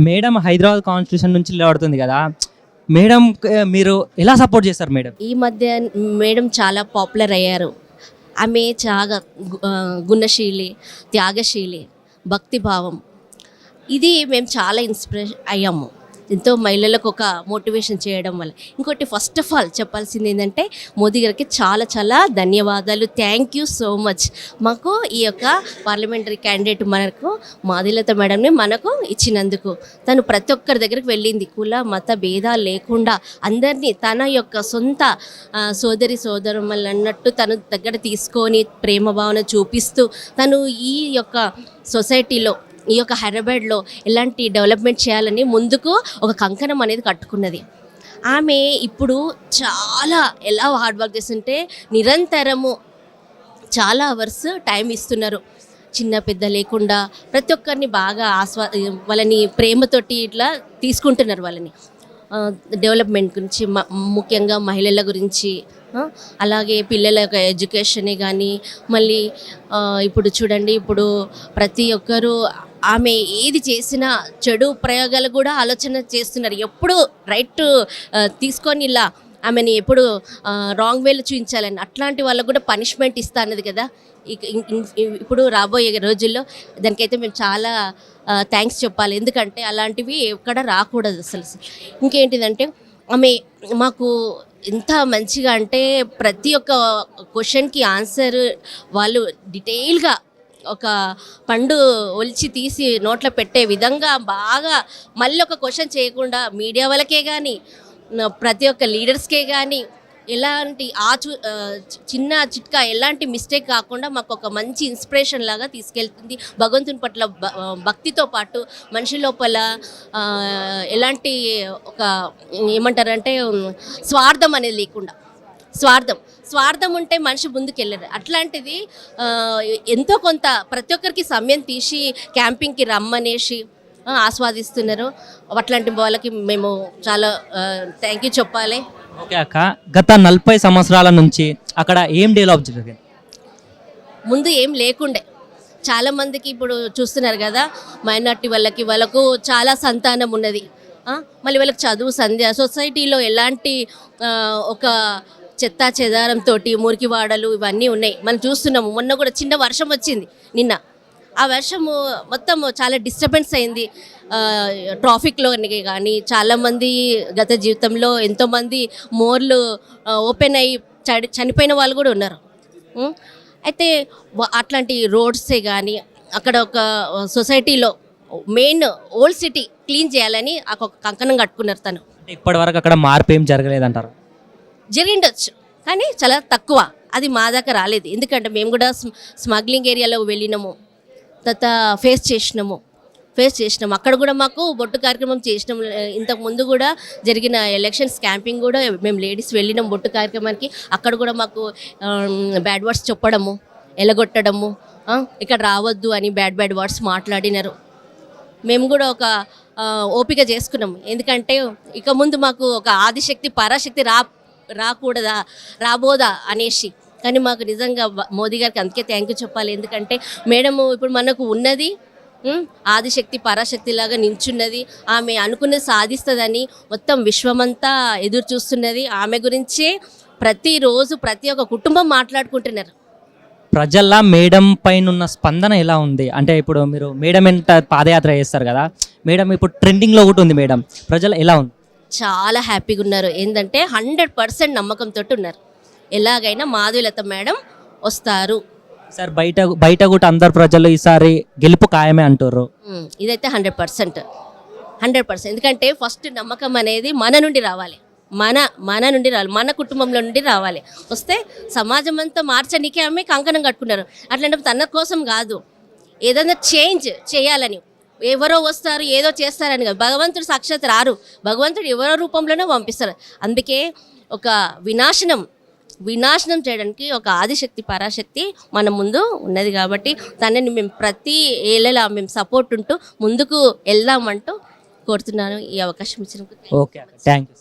Madam Hyderabad constitution నుంచి నిలబడుతుంది కదా. మేడం మీరు ఎలా సపోర్ట్ చేస్తారు మేడం? ఈ మధ్య మేడం చాలా పాపులర్ అయ్యారు. ఆమె చాలా గుణశీలి త్యాగశీలి భక్తిభావం. ఇది మేము చాలా ఇన్స్పిరేషన్ అయ్యాము. ఎంతో మహిళలకు ఒక మోటివేషన్ చేయడం వల్ల. ఇంకోటి ఫస్ట్ ఆఫ్ ఆల్ చెప్పాల్సింది ఏంటంటే మోదీ గారికి చాలా చాలా ధన్యవాదాలు. థ్యాంక్ యూ సో మచ్ మాకు ఈ యొక్క పార్లమెంటరీ క్యాండిడేట్ మనకు మాదిలత మేడంని మనకు ఇచ్చినందుకు. తను ప్రతి ఒక్కరి దగ్గరికి వెళ్ళింది. కుల మత భేదాలు లేకుండా అందరినీ తన యొక్క సొంత సోదరి సోదరుమల్ని అన్నట్టు తను దగ్గర తీసుకొని ప్రేమ భావన చూపిస్తూ తను ఈ యొక్క సొసైటీలో ఈ యొక్క హైదరాబాద్లో ఎలాంటి డెవలప్మెంట్ చేయాలని ముందుకు ఒక కంకణం అనేది కట్టుకున్నది. ఆమె ఇప్పుడు చాలా ఎలా హార్డ్ వర్క్ చేస్తుంటే నిరంతరము చాలా అవర్స్ టైం ఇస్తున్నారు. చిన్న పెద్ద లేకుండా ప్రతి ఒక్కరిని బాగా ఆస్వా వాళ్ళని ప్రేమతోటి ఇట్లా తీసుకుంటున్నారు వాళ్ళని. డెవలప్మెంట్ గురించి ముఖ్యంగా మహిళల గురించి అలాగే పిల్లల యొక్క ఎడ్యుకేషనే కానీ మళ్ళీ ఇప్పుడు చూడండి ఇప్పుడు ప్రతి ఒక్కరూ ఆమె ఏది చేసినా చెడు ప్రయోగాలు కూడా ఆలోచన చేస్తున్నారు. ఎప్పుడు రైట్ తీసుకొని ఇలా ఆమెని ఎప్పుడు రాంగ్ వేలు చూపించాలని అట్లాంటి వాళ్ళకు కూడా పనిష్మెంట్ ఇస్తా అన్నది కదా. ఇక- ఇప్పుడు రాబోయే రోజుల్లో దానికైతే మేము చాలా థ్యాంక్స్ చెప్పాలి. ఎందుకంటే అలాంటివి ఎక్కడ రాకూడదు అసలు. ఇంకేంటిదంటే ఆమె మాకు ఎంత మంచిగా అంటే ప్రతి ఒక్క క్వశ్చన్కి ఆన్సర్ వాళ్ళు డీటెయిల్గా ఒక పండు ఒలిచి తీసి నోట్లో పెట్టే విధంగా బాగా మళ్ళీ ఒక క్వశ్చన్ చేయకుండా మీడియా వాళ్ళకే కానీ ప్రతి ఒక్క లీడర్స్కే కానీ ఎలాంటి ఆచు ఆ, చి- చిన్న చిట్కా ఎలాంటి మిస్టేక్ కాకుండా మాకు ఒక మంచి ఇన్స్పిరేషన్ లాగా తీసుకెళ్తుంది. భగవంతుని పట్ల భ- భక్తితో పాటు మనిషి లోపల ఎలాంటి ఒక ఏమంటారంటే స్వార్థం అనేది లేకుండా స్వార్థం. స్వార్థం ఉంటే మనిషి ముందుకెళ్ళరు అట్లాంటిది ఎంతో కొంత ప్రతి ఒక్కరికి సమయం తీసి క్యాంపింగ్కి రమ్మనేసి ఆస్వాదిస్తున్నారు. అట్లాంటి వాళ్ళకి మేము చాలా థ్యాంక్ యూ చెప్పాలి. ఓకే అక్క. గత నలభై సంవత్సరాల నుంచి అక్కడ ఏం డెవలప్ జరిగింది? ముందు ఏం లేకుండే. చాలా మందికి ఇప్పుడు చూస్తున్నారు కదా మైనార్టీ వాళ్ళకి వాళ్ళకు చాలా సంతానం ఉన్నది. మళ్ళీ వాళ్ళకి చదువు సంధ్య సొసైటీలో ఎలాంటి ఒక చెత్త చెదారంతో మురికి వాడలు ఇవన్నీ ఉన్నాయి. మనం చూస్తున్నాము. మొన్న కూడా చిన్న వర్షం వచ్చింది నిన్న. ఆ వర్షము మొత్తం చాలా డిస్టర్బెన్స్ అయింది. ట్రాఫిక్లో కానీ చాలామంది గత జీవితంలో ఎంతోమంది మోర్లు ఓపెన్ అయ్యి చడి చనిపోయిన వాళ్ళు కూడా ఉన్నారు. అయితే అట్లాంటి రోడ్సే కానీ అక్కడ ఒక సొసైటీలో మెయిన్ ఓల్డ్ సిటీ క్లీన్ చేయాలని ఒక కంకణం కట్టుకున్నారు తను. ఇప్పటివరకు ఇప్పటి వరకు అక్కడ మార్పు ఏం జరగలేదంటారు? జరిగిండొచ్చు. కానీ చాలా తక్కువ. అది మా దాకా రాలేదు. ఎందుకంటే మేము కూడా స్మగ్లింగ్ ఏరియాలో వెళ్ళినాము. తర్వాత ఫేస్ చేసినాము. ఫేస్ చేసినాము. అక్కడ కూడా మాకు బొట్టు కార్యక్రమం చేసినాము. ఇంతకు ముందు కూడా జరిగిన ఎలక్షన్స్ క్యాంపింగ్ కూడా మేము లేడీస్ వెళ్ళినాం బొట్టు కార్యక్రమానికి. అక్కడ కూడా మాకు బ్యాడ్ వర్డ్స్ చెప్పడము ఎలగొట్టడము ఇక్కడ రావద్దు అని బ్యాడ్ బ్యాడ్ వర్డ్స్ మాట్లాడినారు. మేము కూడా ఒక ఓపిక చేసుకున్నాం ఎందుకంటే ఇక ముందు మాకు ఒక ఆదిశక్తి పరాశక్తి రా రాకూడదా రాబోదా అనేసి. కానీ మాకు నిజంగా మోదీ గారికి అందుకే థ్యాంక్ యూ చెప్పాలి. ఎందుకంటే మేడము ఇప్పుడు మనకు ఉన్నది ఆదిశక్తి పరాశక్తి లాగా నించున్నది ఆమె అనుకున్నది సాధిస్తుందని మొత్తం విశ్వమంతా ఎదురు చూస్తున్నది. ఆమె గురించే ప్రతిరోజు ప్రతి ఒక్క కుటుంబం మాట్లాడుకుంటున్నారు. ప్రజల మేడం పైన ఉన్న స్పందన ఎలా ఉంది? అంటే ఇప్పుడు మీరు మేడం ఎంత పాదయాత్ర చేస్తారు కదా? మేడం ఇప్పుడు ట్రెండింగ్లో ఒకటి ఉంది మేడం. ప్రజలు ఎలా ఉంది చాలా హ్యాపీగా ఉన్నారు. ఏంటంటే హండ్రెడ్ పర్సెంట్ నమ్మకంతో ఉన్నారు. ఎలాగైనా మాధులత మేడం వస్తారు. సార్ బయట బయట కూడా అందరు ప్రజలు ఈసారి గెలుపు ఖాయమే అంటారు ఇదైతే హండ్రెడ్ పర్సెంట్. Hundred percent. ఎందుకంటే ఫస్ట్ నమ్మకం అనేది మన నుండి రావాలి. మన మన నుండి రావాలి. మన కుటుంబంలో నుండి రావాలి. వస్తే సమాజం అంతా మార్చనీకే ఆమె కంకణం కట్టుకున్నారు. అట్లాంటి తన కోసం కాదు. ఏదైనా చేంజ్ చేయాలని. ఎవరో వస్తారు ఏదో చేస్తారని కాదు. భగవంతుడు సాక్షాత్ రారు. భగవంతుడు ఎవరో రూపంలోనే పంపిస్తారు. అందుకే ఒక వినాశనం వినాశనం చేయడానికి ఒక ఆదిశక్తి పరాశక్తి మన ముందు ఉన్నది కాబట్టి తనని మేము ప్రతి ఏళ్ళలా మేము సపోర్ట్ ఉంటూ ముందుకు వెళ్దామంటూ కోరుతున్నాను. ఈ అవకాశం ఇచ్చినందుకు ఓకే థ్యాంక్ యూ